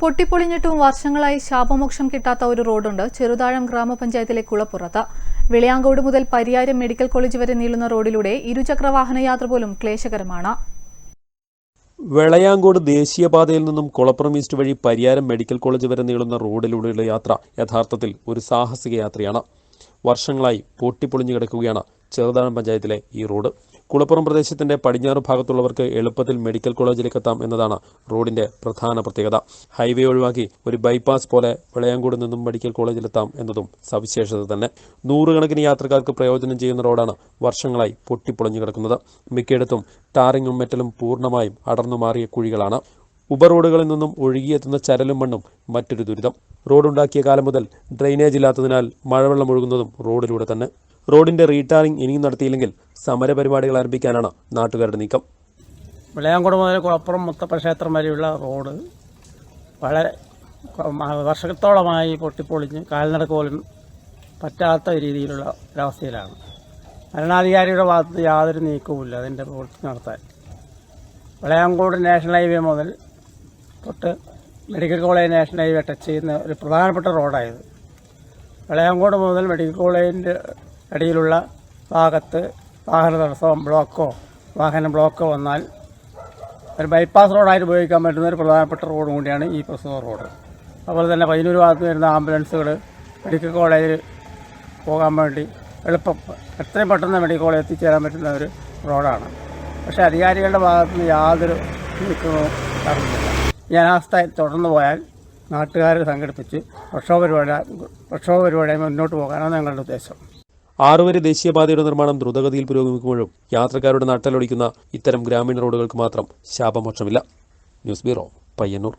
പൊട്ടിപ്പൊളിഞ്ഞിട്ടും വർഷങ്ങളായി ശാപമോക്ഷം കിട്ടാത്ത ഒരു റോഡുണ്ട് ചെറുതാഴം ഗ്രാമപഞ്ചായത്തിലെ കുളപ്പുറത്ത്. വിളയാങ്കോട് മുതൽ പരിയാരം മെഡിക്കൽ കോളേജ് വരെ നീളുന്ന റോഡിലൂടെ ഇരുചക്ര വാഹനയാത്ര പോലും ക്ലേശകരമാണ്. വെളയാങ്കോട് ദേശീയപാതയിൽ നിന്നും കുളപ്പുറം ഈസ്റ്റ് വഴി പരിയാരം മെഡിക്കൽ കോളേജ് വരെ നീളുന്ന റോഡിലൂടെയുള്ള യാത്ര യഥാർത്ഥത്തിൽ ഒരു സാഹസിക യാത്രയാണ്. വർഷങ്ങളായി പൊട്ടിപ്പൊളിഞ്ഞു കിടക്കുകയാണ് ചെറുതാഴം പഞ്ചായത്തിലെ ഈ റോഡ്. കുളപ്പുറം പ്രദേശത്തിന്റെ പടിഞ്ഞാറ് ഭാഗത്തുള്ളവർക്ക് എളുപ്പത്തിൽ മെഡിക്കൽ കോളേജിലേക്ക് എത്താം എന്നതാണ് റോഡിന്റെ പ്രധാന പ്രത്യേകത. ഹൈവേ ഒഴിവാക്കി ഒരു ബൈപ്പാസ് പോലെ വിളയാങ്കോട് നിന്നും മെഡിക്കൽ കോളേജിലെത്താം എന്നതും സവിശേഷത തന്നെ. നൂറുകണക്കിന് യാത്രക്കാർക്ക് പ്രയോജനം ചെയ്യുന്ന റോഡാണ് വർഷങ്ങളായി പൊട്ടിപ്പൊളിഞ്ഞു കിടക്കുന്നത്. മിക്കയിടത്തും ടാറിങ്ങും മെറ്റലും പൂർണമായും അടർന്നു മാറിയ കുഴികളാണ്. ഉപറോഡുകളിൽ നിന്നും ഒഴുകിയെത്തുന്ന ചരലും മണ്ണും മറ്റൊരു ദുരിതം. റോഡുണ്ടാക്കിയ കാലം മുതൽ ഡ്രെയിനേജ് ഇല്ലാത്തതിനാൽ മഴവെള്ളം ഒഴുകുന്നതും റോഡിലൂടെ തന്നെ. റോഡിന്റെ റീടാറിംഗ് ഇനിയും നടത്തിയില്ലെങ്കിൽ സമരപരിപാടികൾ ആരംഭിക്കാനാണ് നാട്ടുകാരുടെ നീക്കം. വിളയാങ്കുളം മുതൽ കുളപ്പുറം മുത്തപ്പക്ഷേത്രം വരെയുള്ള റോഡ് വളരെ വർഷത്തോളമായി പൊട്ടിപ്പൊളിഞ്ഞ് കാൽനട പോലും പറ്റാത്ത രീതിയിലുള്ള ഒരവസ്ഥയിലാണ്. ഭരണാധികാരിയുടെ ഭാഗത്ത് യാതൊരു നീക്കവുമില്ല അതിന്റെ പ്രവൃത്തി നടത്താൻ. വിളയാങ്കോട് നാഷണൽ ഹൈവേ മുതൽ തൊട്ട് medical college national highway touch ചെയ്യുന്ന ഒരു പ്രധാനപ്പെട്ട റോഡായത്. വിളയാങ്കോട് മുതൽ മെഡിക്കൽ കോളേജിന്റെ ഇടയിലുള്ള ഭാഗത്ത് വാഹന തടസ്സം ബ്ലോക്കോ വാഹന ബ്ലോക്കോ വന്നാൽ ഒരു ബൈപ്പാസ് റോഡായിട്ട് ഉപയോഗിക്കാൻ പറ്റുന്ന ഒരു പ്രധാനപ്പെട്ട റോഡ് കൂടിയാണ് ഈ പ്രസ്തുത റോഡ് അതുപോലെ തന്നെ പയ്യന്നൂർ ഭാഗത്ത് വരുന്ന ആംബുലൻസുകൾ മെഡിക്കൽ കോളേജിൽ പോകാൻ വേണ്ടി എളുപ്പം എത്രയും പെട്ടെന്ന് മെഡിക്കൽ കോളേജ് എത്തിച്ചേരാൻ പറ്റുന്ന ഒരു റോഡാണ് പക്ഷേ അധികാരികളുടെ ഭാഗത്ത് നിന്ന് യാതൊരു നീക്കവും നടന്നില്ല. ഈ തുടർന്നു പോയാൽ നാട്ടുകാർ സംഘടിപ്പിച്ച് പ്രക്ഷോഭ പരിപാടി പ്രക്ഷോഭ പരിപാടിയായി മുന്നോട്ട് പോകാനാണ് ഞങ്ങളുടെ ഉദ്ദേശം. ആറുവരി ദേശീയപാതയുടെ നിർമ്മാണം ദ്രുതഗതിയിൽ പുരോഗമിക്കുമ്പോഴും യാത്രക്കാരുടെ നട്ടലൊടിക്കുന്ന ഇത്തരം ഗ്രാമീണ റോഡുകൾക്ക് മാത്രം ശാപമോക്ഷമില്ല. News bureau Payyanur.